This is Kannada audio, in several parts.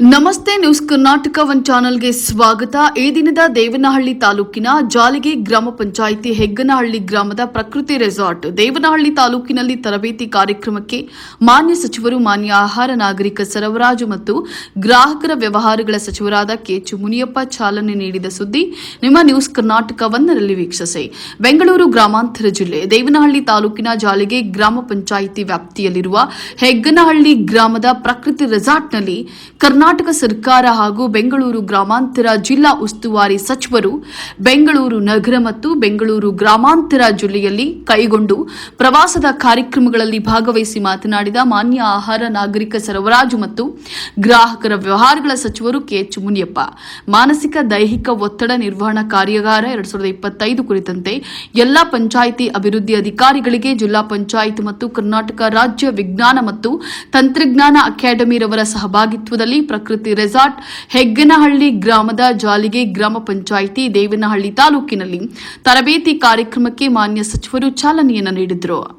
ನಮಸ್ತೆ ನ್ಯೂಸ್ ಕರ್ನಾಟಕ ಒನ್ ಚಾನೆಲ್ಗೆ ಸ್ವಾಗತ. ಈ ದಿನದ ದೇವನಹಳ್ಳಿ ತಾಲೂಕಿನ ಜಾಲಿಗೆ ಗ್ರಾಮ ಪಂಚಾಯಿತಿ ಹೆಗ್ಗನಹಳ್ಳಿ ಗ್ರಾಮದ ಪ್ರಕೃತಿ ರೆಸಾರ್ಟ್ ದೇವನಹಳ್ಳಿ ತಾಲೂಕಿನಲ್ಲಿ ತರಬೇತಿ ಕಾರ್ಯಕ್ರಮಕ್ಕೆ ಮಾನ್ಯ ಸಚಿವರು, ಮಾನ್ಯ ಆಹಾರ ನಾಗರಿಕ ಸರಬರಾಜು ಮತ್ತು ಗ್ರಾಹಕರ ವ್ಯವಹಾರಗಳ ಸಚಿವರಾದ ಕೆಚು ಮುನಿಯಪ್ಪ ಚಾಲನೆ ನೀಡಿದ ಸುದ್ದಿ ನಿಮ್ಮ ನ್ಯೂಸ್ ಕರ್ನಾಟಕ ಒಂದರಲ್ಲಿ ವೀಕ್ಷಿಸಿ. ಬೆಂಗಳೂರು ಗ್ರಾಮಾಂತರ ಜಿಲ್ಲೆ ದೇವನಹಳ್ಳಿ ತಾಲೂಕಿನ ಜಾಲಿಗೆ ಗ್ರಾಮ ಪಂಚಾಯಿತಿ ವ್ಯಾಪ್ತಿಯಲ್ಲಿರುವ ಹೆಗ್ಗನಹಳ್ಳಿ ಗ್ರಾಮದ ಪ್ರಕೃತಿ ರೆಸಾರ್ಟ್ನಲ್ಲಿ ಕರ್ನಾಟಕ ಸರ್ಕಾರ ಹಾಗೂ ಬೆಂಗಳೂರು ಗ್ರಾಮಾಂತರ ಜಿಲ್ಲಾ ಉಸ್ತುವಾರಿ ಸಚಿವರು ಬೆಂಗಳೂರು ನಗರ ಮತ್ತು ಬೆಂಗಳೂರು ಗ್ರಾಮಾಂತರ ಜಿಲ್ಲೆಯಲ್ಲಿ ಕೈಗೊಂಡು ಪ್ರವಾಸದ ಕಾರ್ಯಕ್ರಮಗಳಲ್ಲಿ ಭಾಗವಹಿಸಿ ಮಾತನಾಡಿದ ಮಾನ್ಯ ಆಹಾರ ನಾಗರಿಕ ಸರಬರಾಜು ಮತ್ತು ಗ್ರಾಹಕರ ವ್ಯವಹಾರಗಳ ಸಚಿವರು ಕೆಎಚ್ ಮುನಿಯಪ್ಪ. ಮಾನಸಿಕ ದೈಹಿಕ ಒತ್ತಡ ನಿರ್ವಹಣಾ ಕಾರ್ಯಾಗಾರ ಎರಡ್ ಸಾವಿರದ ಇಪ್ಪತ್ತೈದು ಕುರಿತಂತೆ ಎಲ್ಲಾ ಪಂಚಾಯಿತಿ ಅಭಿವೃದ್ಧಿ ಅಧಿಕಾರಿಗಳಿಗೆ ಜಿಲ್ಲಾ ಪಂಚಾಯತ್ ಮತ್ತು ಕರ್ನಾಟಕ ರಾಜ್ಯ ವಿಜ್ಞಾನ ಮತ್ತು ತಂತ್ರಜ್ಞಾನ ಅಕಾಡೆಮಿರವರ ಸಹಭಾಗಿತ್ವದಲ್ಲಿ ಪ್ರಕೃತಿ ರೆಸಾರ್ಟ್ ಹೆಗ್ಗನಹಳ್ಳಿ ಗ್ರಾಮದ ಜಾಲಿಗೆ ಗ್ರಾಮ ಪಂಚಾಯಿತಿ ದೇವನಹಳ್ಳಿ ತಾಲೂಕಿನಲ್ಲಿ ತರಬೇತಿ ಕಾರ್ಯಕ್ರಮಕ್ಕೆ ಮಾನ್ಯ ಸಚಿವರು ಚಾಲನೆಯನ್ನು ನೀಡಿದರು.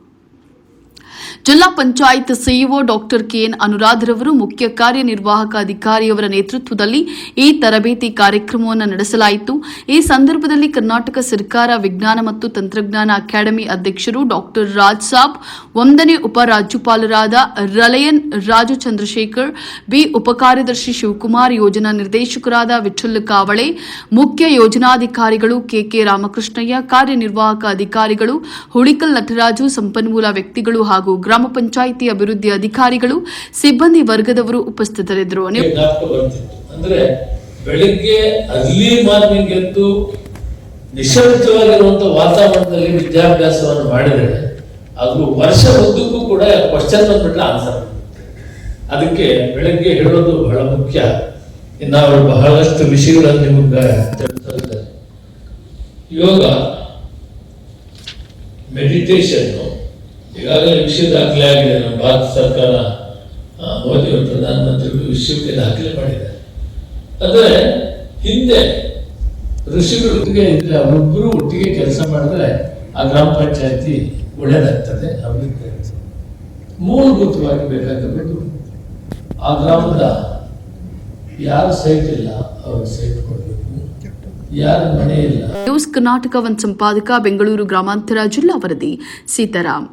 ಜಿಲ್ಲಾ ಪಂಚಾಯತ್ ಸಿಇಒ ಡಾಕ್ಟರ್ ಕೆಎನ್ ಅನುರಾಧರವರು ಮುಖ್ಯ ಕಾರ್ಯನಿರ್ವಾಹಕ ಅಧಿಕಾರಿಯವರ ನೇತೃತ್ವದಲ್ಲಿ ಈ ತರಬೇತಿ ಕಾರ್ಯಕ್ರಮವನ್ನು ನಡೆಸಲಾಯಿತು. ಈ ಸಂದರ್ಭದಲ್ಲಿ ಕರ್ನಾಟಕ ಸರ್ಕಾರ ವಿಜ್ಞಾನ ಮತ್ತು ತಂತ್ರಜ್ಞಾನ ಅಕಾಡೆಮಿ ಅಧ್ಯಕ್ಷರು ಡಾಕ್ಟರ್ ರಾಜ್ ಸಾಬ್, ಒಂದನೇ ಉಪರಾಜ್ಯಪಾಲರಾದ ರಲಯನ್ ರಾಜು ಚಂದ್ರಶೇಖರ್, ಬಿ ಉಪಕಾರ್ಯದರ್ಶಿ ಶಿವಕುಮಾರ್, ಯೋಜನಾ ನಿರ್ದೇಶಕರಾದ ವಿಠಲ್ ಕಾವಳೆ, ಮುಖ್ಯ ಯೋಜನಾಧಿಕಾರಿಗಳು ಕೆಕೆ ರಾಮಕೃಷ್ಣಯ್ಯ, ಕಾರ್ಯನಿರ್ವಾಹಕ ಅಧಿಕಾರಿಗಳು ಹುಳಿಕಲ್ ನಟರಾಜು, ಸಂಪನ್ಮೂಲ ವ್ಯಕ್ತಿಗಳು ಹಾಗೂ ಪಂಚಾಯಿತಿ ಅಭಿವೃದ್ಧಿ ಅಧಿಕಾರಿಗಳು, ಸಿಬ್ಬಂದಿ ವರ್ಗದವರು ಉಪಸ್ಥಿತರಿದ್ದರು. ನೀವು ಅಂದ್ರೆ ಬೆಳಿಗ್ಗೆ ಅರ್ಲಿ ಮಾರ್ನಿಂಗ್ ಎದ್ದು ನಿಶಬ್ದವಾಗಿರುವಂತ ವಾತಾವರಣದಲ್ಲಿ ವಿದ್ಯಾಭ್ಯಾಸವನ್ನು ಮಾಡಿದರೆ ಅದು ವರ್ಷ ಉದ್ದಕ್ಕೂ ಕೂಡ ಕ್ವಶನ್ ಬಂದ್ಬಿಟ್ರೆ ಆನ್ಸರ್ ಅದಕ್ಕೆ ಬೆಳಗ್ಗೆ ಹೇಳೋದು ಬಹಳ ಮುಖ್ಯ. ಇನ್ನು ಅವರು ಬಹಳಷ್ಟು ವಿಷಯಗಳನ್ನು ನಿಮಗೆ ತಿಳಿಸಿದ್ದಾರೆ ಯೋಗ ಮೆಡಿಟೇಷನ್ ಈಗಾಗಲೇ ವಿಶ್ವ ದಾಖಲೆ ಆಗಿದೆ ನಮ್ಮ ಭಾರತ ಸರ್ಕಾರ ಮೋದಿಯವರು ಪ್ರಧಾನಮಂತ್ರಿಗಳು ವಿಷಯಕ್ಕೆ ದಾಖಲೆ ಮಾಡಿದ್ದಾರೆ. ಅಂದರೆ ಹಿಂದೆ ಋಷಿಗಳು ಒಟ್ಟಿಗೆ ಇದ್ರೆ ಅವರಿಬ್ಬರು ಒಟ್ಟಿಗೆ ಕೆಲಸ ಮಾಡಿದ್ರೆ ಆ ಗ್ರಾಮ ಪಂಚಾಯತಿ ಒಳ್ಳೇದಾಗ್ತದೆ ಅಭಿವೃದ್ಧಿ. ಮೂಲಭೂತವಾಗಿ ಬೇಕಾಗಬೇಕು. ಆ ಗ್ರಾಮದ ಯಾರು ಸೈಟ್ ಇಲ್ಲ, ಅವ್ರಿಗೆ ಸೈಟ್ ಕೊಡಬೇಕು. ನ್ಯೂಸ್ ಕರ್ನಾಟಕ ಒನ್ ಸಂಪಾದಕ ಬೆಂಗಳೂರು ಗ್ರಾಮಾಂತರ ಜಿಲ್ಲಾ ವರದಿ ಸೀತಾರಾಮ್.